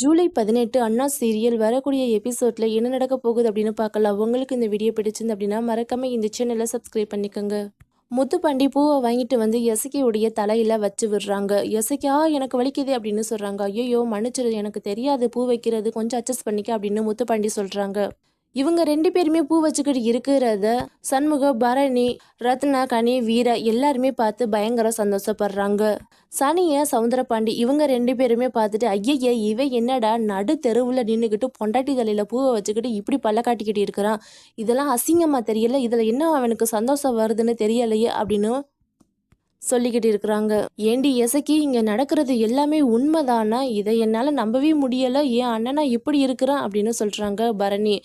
ஜூலை பதினெட்டு அண்ணா சீரியல் வரக்கூடிய எபிசோட்ல என்ன நடக்க போகுது அப்படின்னு பார்க்கலாம். உங்களுக்கு இந்த வீடியோ பிடிச்சிருந்து அப்படின்னா மறக்காம இந்த சேனலை சப்ஸ்கிரைப் பண்ணிக்கோங்க. முத்துப்பாண்டி பூவை வாங்கிட்டு வந்து எசக்கியுடைய தலையில வச்சு விடுறாங்க. எசக்கியா எனக்கு வலிக்குது அப்படின்னு சொல்றாங்க. ஐயோ மன்னிச்சிரு எனக்கு தெரியாது. பூ வைக்கிறது கொஞ்சம் அட்ஜஸ்ட் பண்ணிக்க அப்படின்னு முத்துப்பாண்டி சொல்றாங்க. இவங்க ரெண்டு பேருமே பூ வச்சுக்கிட்டு இருக்கிறத சண்முக பரணி ரத்னா கனி வீரா எல்லாருமே பார்த்து பயங்கர சந்தோஷப்படுறாங்க. சனிய சவுந்தரபாண்டி இவங்க ரெண்டு பேருமே பார்த்துட்டு ஐயைய இவ என்னடா நடு தெருவில் நின்றுக்கிட்டு பொண்டாட்டி தலையில் பூவை வச்சுக்கிட்டு இப்படி பல்ல காட்டிக்கிட்டு இருக்கிறான். இதெல்லாம் அசிங்கமா தெரியல. இதில் என்ன அவனுக்கு சந்தோஷம் வருதுன்னு தெரியலையே அப்படின்னு சொல்லிக்கிட்டு இருக்கிறாங்க. ஏண்டி எசக்கி இங்கே நடக்கிறது எல்லாமே உண்மைதானா? இதை என்னால் நம்பவே முடியலை. ஏன் அண்ணனா இப்படி இருக்கிறான் அப்படின்னு சொல்கிறாங்க பரணி.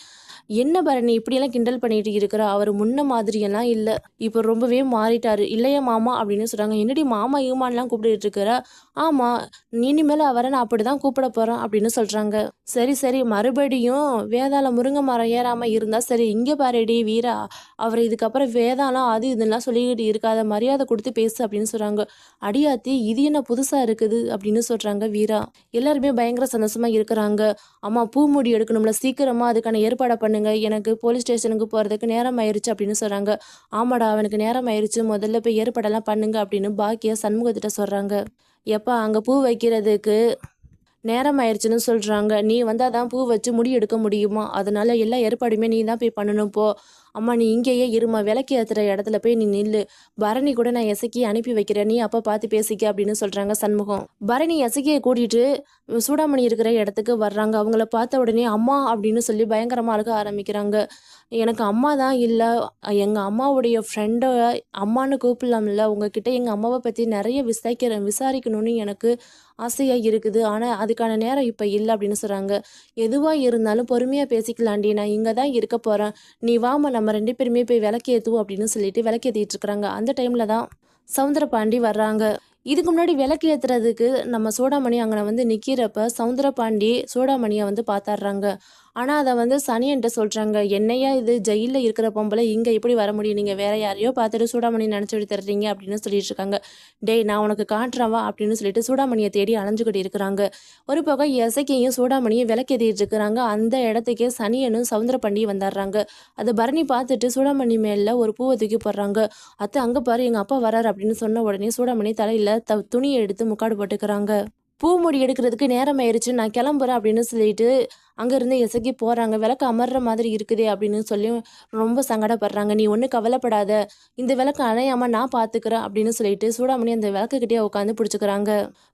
என்ன பரணி இப்படியெல்லாம் கிண்டல் பண்ணிட்டு இருக்கிறா? அவர் முன்ன மாதிரியெல்லாம் இல்லை. இப்போ ரொம்பவே மாறிட்டாரு. இல்லையா மாமா? அப்படின்னு சொல்கிறாங்க என்னடி மாமா ஈமான்லாம் கூப்பிட்டு இருக்கிற? ஆமா. இனிமேல் அவரை நான் அப்படிதான் கூப்பிட போறேன் அப்படின்னு சொல்றாங்க. சரி சரி. மறுபடியும் வேதாள முருங்கை மரம் ஏறாம இருந்தா சரி. இங்க பாருடி வீரா. அவர் இதுக்கப்புறம் வேதாளம் அது இதெல்லாம் சொல்லிக்கிட்டு இருக்காத. மரியாதை கொடுத்து பேசு அப்படின்னு சொல்றாங்க. அடியாத்தி இது என்ன புதுசா இருக்குது? அப்படின்னு சொல்றாங்க வீரா. எல்லாருமே பயங்கர சந்தோஷமா இருக்கிறாங்க. அம்மா பூ முடி எடுக்கணும்ல. சீக்கிரமா அதுக்கான ஏற்பாடை பண்ணு. பண்ணுங்க எனக்கு போலீஸ் ஸ்டேஷனுக்கு போகிறதுக்கு நேரம் ஆயிடுச்சு அப்படின்னு சொல்றாங்க. ஆமாடா அவனுக்கு நேரம் ஆயிடுச்சு முதல்ல போய் ஏற்பாடெல்லாம் பண்ணுங்க அப்படின்னு பாக்கியா சண்முகத்திட்ட சொல்கிறாங்க எப்பா அங்கே பூ வைக்கிறதுக்கு நேரம் ஆயிடுச்சுன்னு சொல்கிறாங்க நீ வந்தால் தான் பூ வச்சு முடி எடுக்க முடியுமா? அதனால எல்லா ஏற்பாடுமே நீ தான் போய் பண்ணணும் போ. அம்மா நீ இங்கேயே இருமா. விளக்கு ஏற்றுற இடத்துல போய் நீ நில்லு. பரணி கூட நான் எசக்கி அனுப்பி வைக்கிறேன். நீ அப்போ பார்த்து பேசிக்க அப்படின்னு சொல்கிறாங்க சண்முகம். பரணி எசக்கியை கூட்டிகிட்டு சூடாமணி இருக்கிற இடத்துக்கு வர்றாங்க. அவங்கள பார்த்த உடனே அம்மா அப்படின்னு சொல்லி பயங்கரமாக அழுக ஆரம்பிக்கிறாங்க. எனக்கு அம்மா தான் இல்லை. எங்கள் அம்மாவுடைய ஃப்ரெண்டை அம்மான்னு கூப்பிடலாம்ல. உங்ககிட்ட எங்கள் அம்மாவை பற்றி நிறைய விசாரிக்கிற விசாரிக்கணும்னு எனக்கு ஆசையாக இருக்குது. ஆனால் அதுக்கான நேரம் இப்போ இல்லை அப்படின்னு சொல்கிறாங்க எதுவாக இருந்தாலும் பொறுமையாக பேசிக்கலாண்டி. நான் இங்கே தான் இருக்க போகிறேன் நீ வாமா நம்ம ரெண்டு பேருமே போய் விளக்கேற்றுவோம் அப்படின்னு சொல்லிட்டு விளக்கேற்றிட்டு இருக்கிறாங்க. அந்த டைமில் தான் சவுந்தரபாண்டி வர்றாங்க. இதுக்கு முன்னாடி விளக்கு ஏற்றுறதுக்கு நம்ம சோடாமணி அங்கே வந்து நிற்கிறப்ப சவுந்தரபாண்டி சோடாமணியை வந்து பார்த்தாடுறாங்க ஆனால் அதை வந்து சனியன்ட்ட சொல்கிறாங்க என்னையா இது? ஜெயிலில் இருக்கிற பொம்பளை இங்கே எப்படி வர முடியும்? நீங்கள் வேற யாரையோ பார்த்துட்டு சூடாமணி நினச்சிட்டு தர்றீங்க அப்படின்னு சொல்லிட்டு இருக்காங்க. டேய் நான் உனக்கு காட்டுறவா அப்படின்னு சொல்லிட்டு சூடாமணியை தேடி அலைஞ்சுக்கிட்டு இருக்கிறாங்க. ஒரு பக்கம் எசைக்கையும் சூடாமணியும் விளக்கேற்றிட்டு இருக்கிறாங்க. அந்த இடத்துக்கே சனியனும் சவுந்தரபாண்டியும் வந்துடுறாங்க. அதை பரணி பார்த்துட்டு சூடாமணி மேலே ஒரு பூவை தூக்கி போடுறாங்க. அத்தை அங்கே பாரு எங்கள் அப்பா வராரு அப்படின்னு சொன்ன உடனே சூடாமணி தலையில் த துணியை எடுத்து முக்காடு போட்டுக்கிறாங்க. பூ முடி எடுக்கிறதுக்கு நேரம் ஆயிடுச்சு நான் கிளம்புறேன் அப்படின்னு சொல்லிட்டு அங்கேருந்து எசகி போகிறாங்க விளக்கு அமர்ற மாதிரி இருக்குதே அப்படின்னு சொல்லி ரொம்ப சங்கடப்படுறாங்க. நீ ஒன்றும் கவலைப்படாத. இந்த விளக்கு அணையாமல் நான் பார்த்துக்கிறேன் அப்படின்னு சொல்லிட்டு சூடாமணி அந்த விளக்குக்கிட்டே உட்காந்து பிடிச்சிக்கிறாங்க.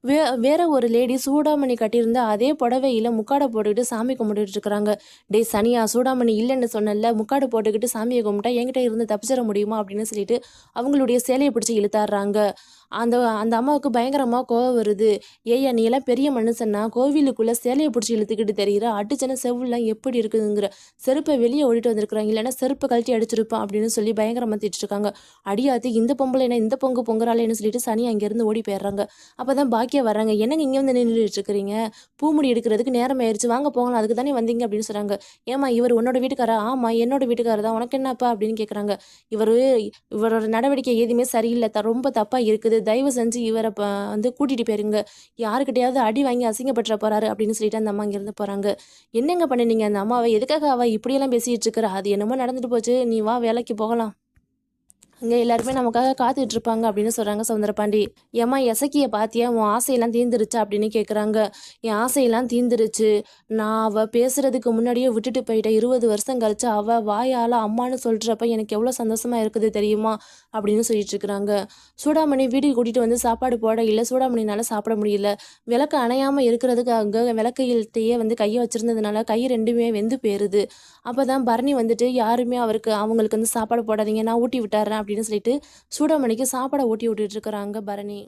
வே வேற ஒரு லேடி சூடாமணி கட்டியிருந்த அதே புடவையில் முக்காடை போட்டுக்கிட்டு சாமி கும்பிட்டுட்டு இருக்கிறாங்க. டேய் சனியா சூடாமணி இல்லைன்னு சொன்னல முக்காடு போட்டுக்கிட்டு சாமியை கும்பிட்டா என்கிட்ட இருந்து தப்பிச்சிட முடியுமா? அப்படின்னு சொல்லிட்டு அவங்களுடைய சேலையை பிடிச்சி இழுத்தாடுறாங்க அந்த அந்த அம்மாவுக்கு பயங்கரமாக கோவம் வருது. ஏய்யா நீ எல்லாம் பெரிய மனுஷன்னா கோவிலுக்குள்ளே சேலையை பிடிச்சி இழுத்துக்கிட்டு தெரியுற? அடிச்சன செவ்வெல்லாம் எப்படி இருக்குதுங்கிற செருப்பை வெளியே ஓடிட்டு வந்திருக்கிறாங்க. இல்லைன்னா செருப்பை கழட்டி அடிச்சிருப்பான் அப்படின்னு சொல்லி பயங்கரமாக திட்டு இருக்காங்க அடியாத்தி இந்த பொம்பளை என்ன இந்த பொங்கு பொங்குறாளேன்னு சொல்லிட்டு சனி அங்கேருந்து ஓடி போயிடுறாங்க. அப்போ தான் பாக்கியா வர்றாங்க. என்னங்க இங்கே வந்து நின்றுட்டு இருக்கிறீங்க? பூமுடி எடுக்கிறதுக்கு நேரம் ஆயிடுச்சு வாங்க போகலாம். அதுக்கு தானே வந்தீங்க அப்படின்னு சொல்கிறாங்க ஏமா இவர் உன்னோட வீட்டுக்காரா ஆமாம் என்னோட வீட்டுக்காரர் தான். உனக்கு என்னப்பா அப்படின்னு கேட்குறாங்க இவர் இவரோட நடவடிக்கை எதுவுமே சரியில்லை. த ரொம்ப தப்பாக இருக்குது. தயவு செஞ்சு இவரை வந்து கூட்டிகிட்டு போயிருங்க. யாருக்கிட்டையாவது அடி வாங்கி அசிங்கப்பட்டுற போறாரு அப்படின்னு சொல்லிட்டு அந்த அம்மா இங்கேருந்து போகிறாங்க என்னங்க பண்ணினீங்க? அந்த அம்மாவை எதுக்காக அவள் இப்படியெல்லாம் பேசிகிட்டு இருக்கிறா? அது என்னமோ நடந்துட்டு போச்சு. நீ வா வேலைக்கு போகலாம். அங்கே எல்லாருமே நமக்காக காத்துட்டு இருப்பாங்க அப்படின்னு சொல்கிறாங்க சவுந்தரபாண்டி. ஏம்மா எசக்கியை பார்த்தியா உன் ஆசையெல்லாம் தீந்துருச்சா அப்படின்னு கேட்குறாங்க என் ஆசையெல்லாம் தீந்துருச்சு நான் அவள் பேசுகிறதுக்கு முன்னாடியே விட்டுட்டு போயிட்டேன். இருபது வருஷம் கழிச்சு அவள் வாயால் அம்மான்னு சொல்கிறப்ப எனக்கு எவ்வளோ சந்தோஷமாக இருக்குது தெரியுமா? அப்படின்னு சொல்லிட்டு இருக்கிறாங்க சூடாமணி வீட்டுக்கு கூட்டிகிட்டு வந்து சாப்பாடு போட இல்லை. சூடாமணினால சாப்பிட முடியல. விளக்கு அணையாமல் இருக்கிறதுக்காக விளக்கையில்த்தையே வந்து கையை வச்சுருந்ததுனால கை ரெண்டுமே வெந்து போயிருது. அப்போ தான் பரணி வந்துட்டு யாருமே அவருக்கு அவங்களுக்கு வந்து சாப்பாடு போடாதீங்க நான் ஊட்டி விட்டாரேன் அப்படின்னு சொல்லிட்டு சூடாமணிக்கு சாப்பாடை ஊட்டி விட்டுட்டு இருக்கிறாங்க பரணி.